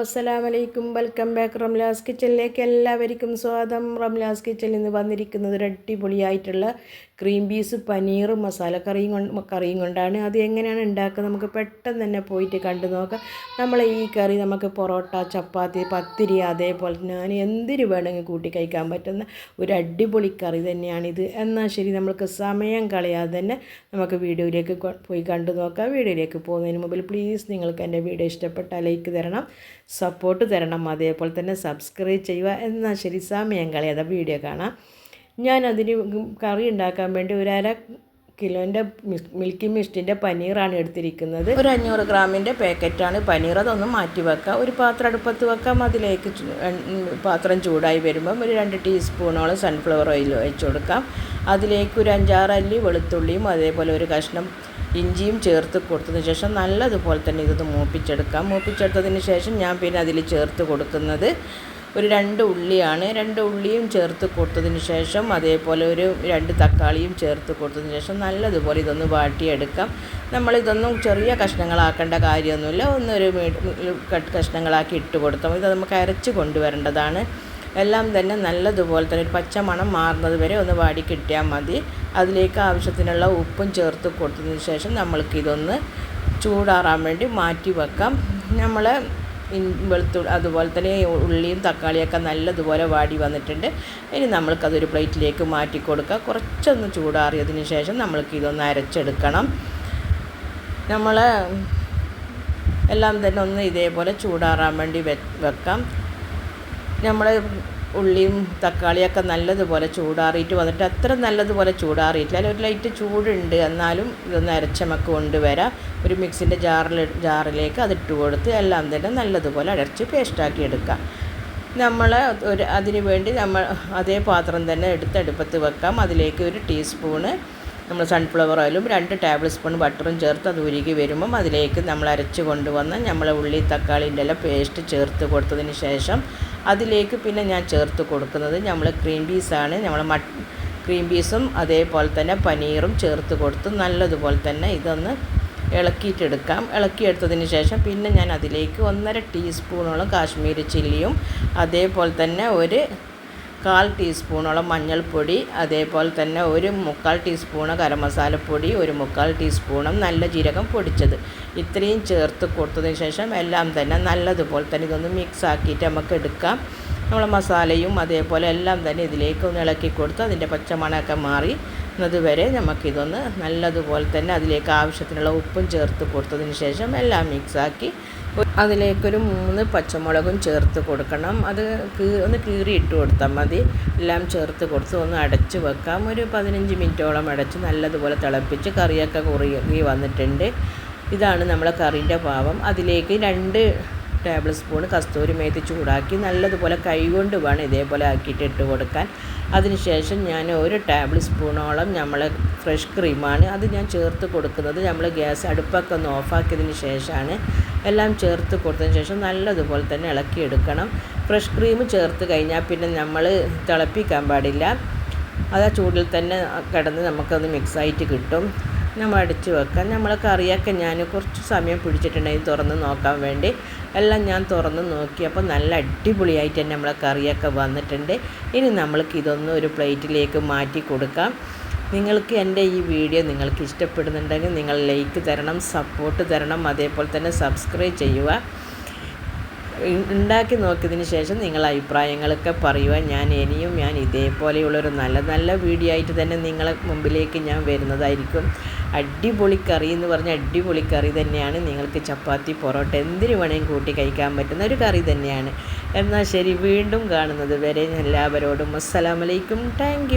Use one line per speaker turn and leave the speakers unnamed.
അസ്സലാം വലൈക്കും welcome back Ramla's കിച്ചണിലേക്ക് എല്ലാവർക്കും സ്വാഗതം. റംലാസ് കിച്ചണിൽ നിന്ന് വന്നിരിക്കുന്നത് ഒരു അടിപൊളിയായിട്ടുള്ള ക്രീം പീസ് പനീറും മസാല കറിയും കൊണ്ട് കറിയും കൊണ്ടാണ്. അത് എങ്ങനെയാണ് ഉണ്ടാക്കുക നമുക്ക് പെട്ടെന്ന് തന്നെ പോയിട്ട് കണ്ടു നോക്കാം. നമ്മൾ ഈ കറി നമുക്ക് പൊറോട്ട ചപ്പാത്തി പത്തിരി അതേപോലെ തന്നെ എന്തിനു വേണമെങ്കിൽ കൂട്ടി കഴിക്കാൻ പറ്റുന്ന ഒരു അടിപൊളി കറി തന്നെയാണിത് എന്നാൽ ശരി നമുക്ക് സമയം കളയാതെ തന്നെ നമുക്ക് വീഡിയോയിലേക്ക് പോയി കണ്ടു നോക്കാം. വീഡിയോയിലേക്ക് പോകുന്നതിന് മുമ്പിൽ പ്ലീസ് നിങ്ങൾക്ക് എന്റെ വീഡിയോ ഇഷ്ടപ്പെട്ടാൽ ലൈക്ക് തരണം. സപ്പോർട്ട് തരണം. അതേപോലെ തന്നെ സബ്സ്ക്രൈബ് ചെയ്യുക. എന്നാൽ ശരി സമയം കളയാതെ വീഡിയോ കാണാം. ഞാൻ അതിന് കറി ഉണ്ടാക്കാൻ വേണ്ടി ഒരു അര കിലോന്റെ മിൽക്കി മിസ്റ്റിന്റെ പനീറാണ് എടുത്തിരിക്കുന്നത്. ഒരു അഞ്ഞൂറ് ഗ്രാമിന്റെ പാക്കറ്റാണ് പനീർ. അതൊന്ന് മാറ്റി വെക്കാം. ഒരു പാത്രം അടുപ്പത്ത് വെക്കാം. അതിലേക്ക് പാത്രം ചൂടായി വരുമ്പം ഒരു രണ്ട് ടീസ്പൂണോളം സൺഫ്ലവർ ഓയിൽ ഒഴിച്ചു കൊടുക്കാം. അതിലേക്ക് ഒരു അഞ്ചാറ് അല്ലി വെളുത്തുള്ളിയും അതേപോലെ ഒരു കഷ്ണം ഇഞ്ചിയും ചേർത്ത് കൊടുത്തതിന് ശേഷം നല്ലതുപോലെ തന്നെ ഇതൊന്ന് മൂപ്പിച്ചെടുക്കാം. മൂപ്പിച്ചെടുത്തതിന് ശേഷം ഞാൻ പിന്നെ അതിൽ ചേർത്ത് കൊടുക്കുന്നത് ഒരു രണ്ട് ഉള്ളിയാണ്. രണ്ട് ഉള്ളിയും ചേർത്ത് കൊടുത്തതിന് ശേഷം അതേപോലെ ഒരു രണ്ട് തക്കാളിയും ചേർത്ത് കൊടുത്തതിന് ശേഷം നല്ലതുപോലെ ഇതൊന്ന് വാട്ടിയെടുക്കാം. നമ്മളിതൊന്നും ചെറിയ കഷ്ണങ്ങളാക്കേണ്ട കാര്യമൊന്നുമില്ല. ഒന്നൊരു കഷ്ണങ്ങളാക്കി ഇട്ട് കൊടുത്താൽ ഇത് നമുക്ക് അരച്ച് കൊണ്ടുവരേണ്ടതാണ്. എല്ലാം തന്നെ നല്ലതുപോലെ തന്നെ ഒരു പച്ച മണം മാറുന്നത് വരെ ഒന്ന് വാടി കിട്ടിയാൽ മതി. അതിലേക്ക് ആവശ്യത്തിനുള്ള ഉപ്പും ചേർത്ത് കൊടുത്തതിന് ശേഷം നമ്മൾക്കിതൊന്ന് ചൂടാറാൻ വേണ്ടി മാറ്റി വെക്കാം. നമ്മൾ വെളുത്തു അതുപോലെ തന്നെ ഉള്ളിയും തക്കാളിയൊക്കെ നല്ലതുപോലെ വാടി വന്നിട്ടുണ്ട്. ഇനി നമ്മൾക്കതൊരു പ്ലേറ്റിലേക്ക് മാറ്റി കൊടുക്കുക കുറച്ചൊന്ന് ചൂടാറിയതിന് ശേഷം നമ്മൾക്ക് ഇതൊന്ന് അരച്ചെടുക്കണം. നമ്മൾ എല്ലാം തന്നെ ഒന്ന് ഇതേപോലെ ചൂടാറാൻ വേണ്ടി വെക്കാം. നമ്മൾ ഉള്ളിയും തക്കാളിയൊക്കെ നല്ലതുപോലെ ചൂടാറിയിട്ട് വന്നിട്ട് അത്ര നല്ലതുപോലെ ചൂടാറിയിട്ടില്ല. അതിൽ ഒരു ലൈറ്റ് ചൂടുണ്ട്. എന്നാലും ഇതൊന്ന് അരച്ചമക്ക് കൊണ്ടുവരാം. ഒരു മിക്സിന്റെ ജാറിൽ ജാറിലേക്ക് അതിട്ട് കൊടുത്ത് എല്ലാം തന്നെ നല്ലതുപോലെ അരച്ച് പേസ്റ്റാക്കി എടുക്കാം. നമ്മൾ ഒരു അതിന് വേണ്ടി നമ്മൾ അതേ പാത്രം തന്നെ എടുത്ത് അടുപ്പത്ത് വെക്കാം. അതിലേക്ക് ഒരു ടീസ്പൂണ് നമ്മൾ സൺഫ്ലവർ ഓയിലും രണ്ട് ടേബിൾ സ്പൂൺ ബട്ടറും ചേർത്ത് അത് ഉരുകി വരുമ്പം അതിലേക്ക് നമ്മൾ അരച്ച് കൊണ്ടുവന്ന് നമ്മൾ ഉള്ളി തക്കാളിന്റെ എല്ലാം പേസ്റ്റ് ചേർത്ത് കൊടുത്തതിന് ശേഷം അതിലേക്ക് പിന്നെ ഞാൻ ചേർത്ത് കൊടുക്കുന്നത് നമ്മൾ ക്രീം പീസാണ് നമ്മൾ മട്ട് ക്രീം പീസും അതേപോലെ തന്നെ പനീറും ചേർത്ത് കൊടുത്ത് നല്ലതുപോലെ തന്നെ ഇതൊന്ന് ഇളക്കിയിട്ടെടുക്കാം. ഇളക്കിയെടുത്തതിന് ശേഷം പിന്നെ ഞാൻ അതിലേക്ക് ഒന്നര ടീസ്പൂണോളം കാശ്മീരി ചില്ലിയും അതേപോലെ തന്നെ ഒരു കാൽ ടീസ്പൂണോളം മഞ്ഞൾപ്പൊടി അതേപോലെ തന്നെ ഒരു മുക്കാൽ ടീസ്പൂണ് ഗരം മസാലപ്പൊടി ഒരു മുക്കാൽ ടീസ്പൂണും നല്ല ജീരകം പൊടിച്ചത്. ഇത്രയും ചേർത്ത് കൊടുത്തതിന് ശേഷം എല്ലാം തന്നെ നല്ലതുപോലെ തന്നെ ഇതൊന്ന് മിക്സ് ആക്കിയിട്ട് നമുക്ക് എടുക്കാം. നമ്മൾ മസാലയും അതേപോലെ എല്ലാം തന്നെ ഇതിലേക്ക് ഒന്ന് ഇളക്കി കൊടുത്ത് അതിന്റെ പച്ചമണമൊക്കെ മാറി വരെ നമുക്കിതൊന്ന് നല്ലതുപോലെ തന്നെ അതിലേക്ക് ആവശ്യത്തിനുള്ള ഉപ്പും ചേർത്ത് കൊടുത്തതിന് ശേഷം എല്ലാം മിക്സാക്കി അതിലേക്കൊരു മൂന്ന് പച്ചമുളകും ചേർത്ത് കൊടുക്കണം. അത് ഒന്ന് കീറി ഇട്ട് കൊടുത്താൽ മതി. എല്ലാം ചേർത്ത് കൊടുത്ത് ഒന്ന് അടച്ച് വെക്കാം. ഒരു പതിനഞ്ച് മിനിറ്റോളം അടച്ച് നല്ലതുപോലെ തിളപ്പിച്ച് കറിയൊക്കെ കുറുകി വന്നിട്ടുണ്ട്. ഇതാണ് നമ്മളെ കറീന്റെ പാവം അതിലേക്ക് രണ്ട് ടേബിൾ സ്പൂൺ കസ്തൂരി മേത്തി ചൂടാക്കി നല്ലതുപോലെ കൈകൊണ്ട് വേണം ഇതേപോലെ ആക്കിയിട്ട് ഇട്ട് കൊടുക്കാൻ. അതിനുശേഷം ഞാൻ ഒരു ടേബിൾ സ്പൂണോളം നമ്മൾ ഫ്രഷ് ക്രീമാണ് അത് ഞാൻ ചേർത്ത് കൊടുക്കുന്നത്. നമ്മൾ ഗ്യാസ് അടുപ്പൊക്കെ ഒന്ന് ഓഫാക്കിയതിന് ശേഷമാണ് എല്ലാം ചേർത്ത് കൊടുത്തതിന് ശേഷം നല്ലതുപോലെ തന്നെ ഇളക്കിയെടുക്കണം. ഫ്രഷ് ക്രീം ചേർത്ത് കഴിഞ്ഞാൽ പിന്നെ നമ്മൾ തിളപ്പിക്കാൻ പാടില്ല. അത് ആ ചൂടിൽ തന്നെ കിടന്ന് നമുക്കത് മിക്സായിട്ട് കിട്ടും. നമ്മൾ അടിച്ച് വെക്കാം. നമ്മൾ കറിയൊക്കെ ഞാൻ കുറച്ച് സമയം പിടിച്ചിട്ടുണ്ടെങ്കിൽ തുറന്ന് നോക്കാൻ വേണ്ടി. എല്ലാം ഞാൻ തുറന്ന് നോക്കി അപ്പോൾ നല്ല അടിപൊളിയായിട്ട് തന്നെ നമ്മളെ കറിയൊക്കെ വന്നിട്ടുണ്ട്. ഇനി നമ്മൾക്ക് ഇതൊന്ന് ഒരു പ്ലേറ്റിലേക്ക് മാറ്റി കൊടുക്കാം. നിങ്ങൾക്ക് എന്റെ ഈ വീഡിയോ നിങ്ങൾക്ക് ഇഷ്ടപ്പെടുന്നുണ്ടെങ്കിൽ നിങ്ങൾ ലൈക്ക് തരണം സപ്പോർട്ട് തരണം അതേപോലെ തന്നെ സബ്സ്ക്രൈബ് ചെയ്യുക. ഉണ്ടാക്കി നോക്കിയതിന് ശേഷം നിങ്ങൾ അഭിപ്രായങ്ങളൊക്കെ പറയുക ഞാൻ ഇനിയും ഞാൻ ഇതേപോലെയുള്ളൊരു നല്ല നല്ല വീഡിയോ ആയിട്ട് തന്നെ നിങ്ങളെ മുമ്പിലേക്ക് ഞാൻ വരുന്നതായിരിക്കും. അടിപൊളി കറി എന്ന് പറഞ്ഞാൽ അടിപൊളി കറി തന്നെയാണ്. നിങ്ങൾക്ക് ചപ്പാത്തി പൊറോട്ട എന്തിനു വേണമെങ്കിലും കൂട്ടി കഴിക്കാൻ പറ്റുന്ന ഒരു കറി തന്നെയാണ്. എന്നാൽ ശരി വീണ്ടും കാണുന്നത് വരെ എല്ലാവരോടും അസ്സലാമലൈക്കും താങ്ക്